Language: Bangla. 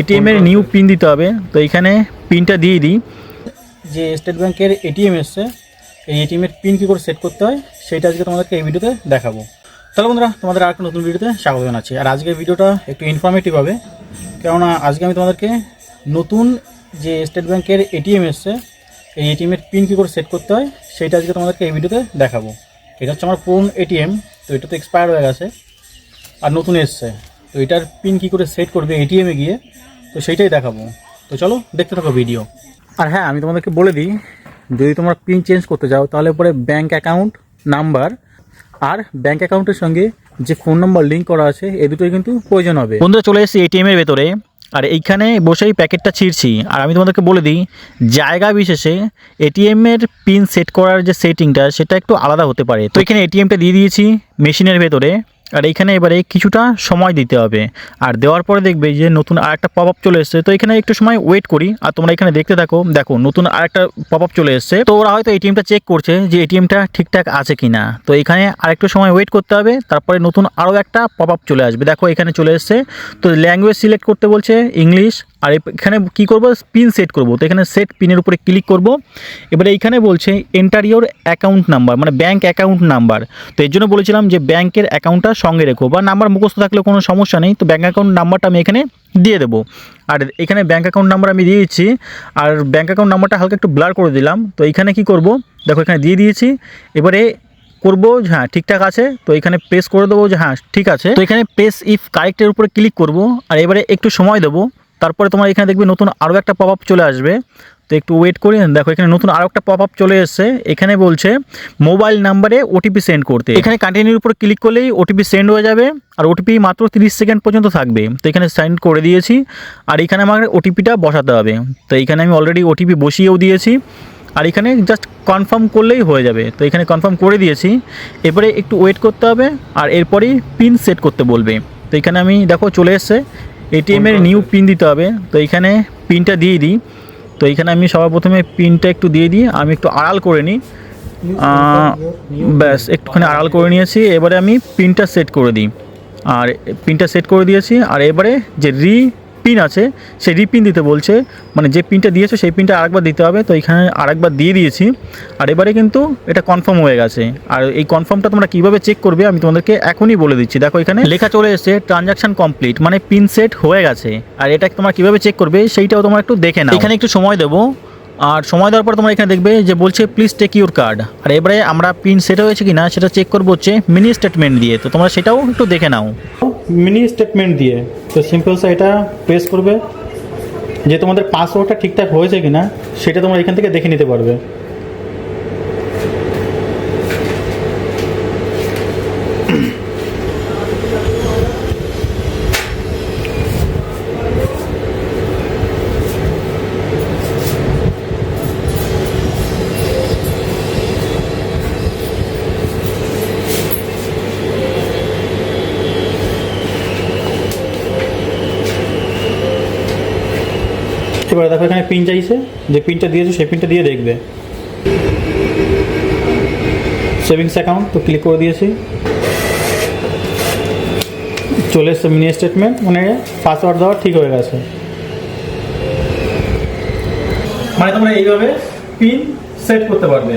এটিএম এর নিউ পিন দিতে হবে। তো এখানে পিনটা দিয়ে দিই। যে স্টেট ব্যাংকের এটিএম এসছে, এই এটিএম এর পিন কী করে সেট করতে হয়, সেটা আজকে তোমাদেরকে এই ভিডিওতে দেখাবো। তাহলে বন্ধুরা, তোমাদের আর একটা নতুন ভিডিওতে স্বাগত জানাচ্ছি। আর আজকের ভিডিওটা একটু ইনফরমেটিভ হবে, কেননা আজকে আমি তোমাদেরকে নতুন যে স্টেট ব্যাংকের এটিএম এসছে, এই এটিএম এর পিন কী করে সেট করতে হয়, সেটা আজকে তোমাদেরকে এই ভিডিওতে দেখাবো। এটা হচ্ছে আমার পুরনো এটিএম তো এটা তো এক্সপায়ার হয়ে গেছে, আর নতুন এসছে। তো এটার পিন কী করে সেট করবে এটিএমে গিয়ে তো সেইটাই দেখাবো। তো চলো দেখতে থাকো ভিডিও আর হ্যাঁ আমি তোমাদেরকে বলে দিই যদি তোমরা পিন চেঞ্জ করতে যাও তাহলে পরে ব্যাংক অ্যাকাউন্ট নাম্বার আর ব্যাংক অ্যাকাউন্টের সঙ্গে যে ফোন নাম্বার লিঙ্ক করা আছে এ দুটোই কিন্তু প্রয়োজন হবে। বন্ধুরা চলে এসেছি এটিএম এর ভেতরে। আর এইখানে বসেই প্যাকেটটা ছিঁড়ছি। আর আমি তোমাদেরকে বলে দিই জায়গা বিশেষে এটিএম এর পিন সেট করার যে সেটিংটা সেটা একটু আলাদা হতে পারে। তো এখানে এটিএমটা দিয়ে দিয়েছি মেশিনের ভেতরে। আর এইখানে এবারে কিছুটা সময় দিতে হবে। আর দেওয়ার পরে দেখবে যে নতুন আর একটা পপ আপ চলে এসছে। তো এখানে একটু সময় ওয়েট করি। আর তোমরা এখানে দেখতে থাকো। দেখো, নতুন আর একটা পপ আপ চলে এসছে। তো ওরা হয়তো এটিএমটা চেক করছে যে এটিএমটা ঠিকঠাক আছে কি না তো এখানে আর একটু সময় ওয়েট করতে হবে। তারপরে নতুন আরও একটা পপ আপ চলে আসবে। দেখো, এখানে চলে এসছে। তো ল্যাঙ্গুয়েজ সিলেক্ট করতে বলছে ইংলিশ আর এখানে কি করব? পিন সেট করব। তো এখানে সেট পিনের উপরে ক্লিক করব। এবারে এইখানে বলছে এন্টার ইওর অ্যাকাউন্ট নাম্বার মানে ব্যাংক অ্যাকাউন্ট নাম্বার তো এর জন্য বলেছিলাম যে ব্যাংকের অ্যাকাউন্টটা সঙ্গে রেখো বা নাম্বার মুখস্থ থাকলে কোনো সমস্যা নেই। তো ব্যাংক অ্যাকাউন্ট নাম্বারটা আমি এখানে দিয়ে দেবো। আর এখানে ব্যাংক অ্যাকাউন্ট নাম্বার আমি দিয়ে দিচ্ছি। আর ব্যাংক অ্যাকাউন্ট নাম্বারটা হালকা একটু ব্লার করে দিলাম। তো এখানে কি করব? দেখো এখানে দিয়ে দিয়েছি। এবারে করব হ্যাঁ ঠিকঠাক আছে। তো এখানে প্রেস করে দেবো যে হ্যাঁ ঠিক আছে। তো এখানে প্রেস ইফ কারেক্টের উপরে ক্লিক করব। আর এবারে একটু সময় দেবো। তারপরে তোমার এখানে দেখবে নতুন আরও একটা পপ আপ চলে আসবে। তো একটু ওয়েট করি, দেখো এখানে নতুন আরও একটা পপ আপ চলে এসছে। এখানে বলছে মোবাইল নাম্বারে ওটিপি সেন্ড করতে। এখানে কন্টিনিউর উপর ক্লিক করলেই ওটিপি সেন্ড হয়ে যাবে, আর ওটিপি মাত্র তিরিশ সেকেন্ড পর্যন্ত থাকবে। তো এখানে সেন্ড করে দিয়েছি, আর এখানে আমার ওটিপিটা বসাতে হবে। তো এখানে আমি অলরেডি ওটিপি বসিয়েও দিয়েছি, আর এখানে জাস্ট কনফার্ম করলেই হয়ে যাবে। তো এখানে কনফার্ম করে দিয়েছি, এরপরে একটু ওয়েট করতে হবে, আর এরপরেই পিন সেট করতে বলবে। তো এখানে আমি, দেখো চলে এসছে এটিএম এর নিউ পিন দিতে হবে। তো এখানে পিনটা দিয়ে দিই। তো এখানে আমি সবার প্রথমে পিনটা একটু দিয়ে দিই। আমি একটু আড়াল করে নিই। ব্যাস একটুখানি আড়াল করে নিয়েছি। এবারে আমি পিনটা সেট করে দিই। আর পিনটা সেট করে দিয়েছি। আর এবারে যে রি পিন আছে, সেই রিপিন দিতে বলছে। মানে যে পিনটা দিয়েছে, সেই পিনটা আরেকবার দিতে হবে। তো এখানে আরেকবার দিয়ে দিয়েছি। আর এবারে কিন্তু এটা কনফার্ম হয়ে গেছে। আর এই কনফার্মটা তোমরা কীভাবে চেক করবে, আমি তোমাদেরকে এখনই বলে দিচ্ছি। দেখো, এখানে লেখা চলে এসেছে ট্রানজাকশন কমপ্লিট মানে পিন সেট হয়ে গেছে। আর এটা তোমরা কীভাবে চেক করবে, সেইটাও তোমরা একটু দেখে নাও। এখানে একটু সময় দেবো। আর সময় দেওয়ার পর তোমরা এখানে দেখবে যে বলছে প্লিজ টেক ইউর কার্ড আর এবারে আমরা পিন সেট হয়েছে কি না সেটা চেক করব হচ্ছে মিনি স্টেটমেন্ট দিয়ে। তো তোমরা সেটাও একটু দেখে নাও। মিনি স্টেটমেন্ট দিয়ে। তো সিম্পলসা এটা প্রেস করবে। যে তোমাদের পাসওয়ার্ডটা ঠিকঠাক হয়েছে কি না সেটা তোমরা এখান থেকে দেখে নিতে পারবে। এবারে দেখো এখানে পিন চাইছে। যে পিনটা দিয়েছে, সেই পিনটা দিয়ে দেখবে। সেভিংস অ্যাকাউন্ট তো ক্লিক করে দিয়েছি। চলে এসছে মিনি স্টেটমেন্ট মানে পাসওয়ার্ড দেওয়া ঠিক হয়ে গেছে। মানে তোমরা এইভাবে পিন সেট করতে পারবে।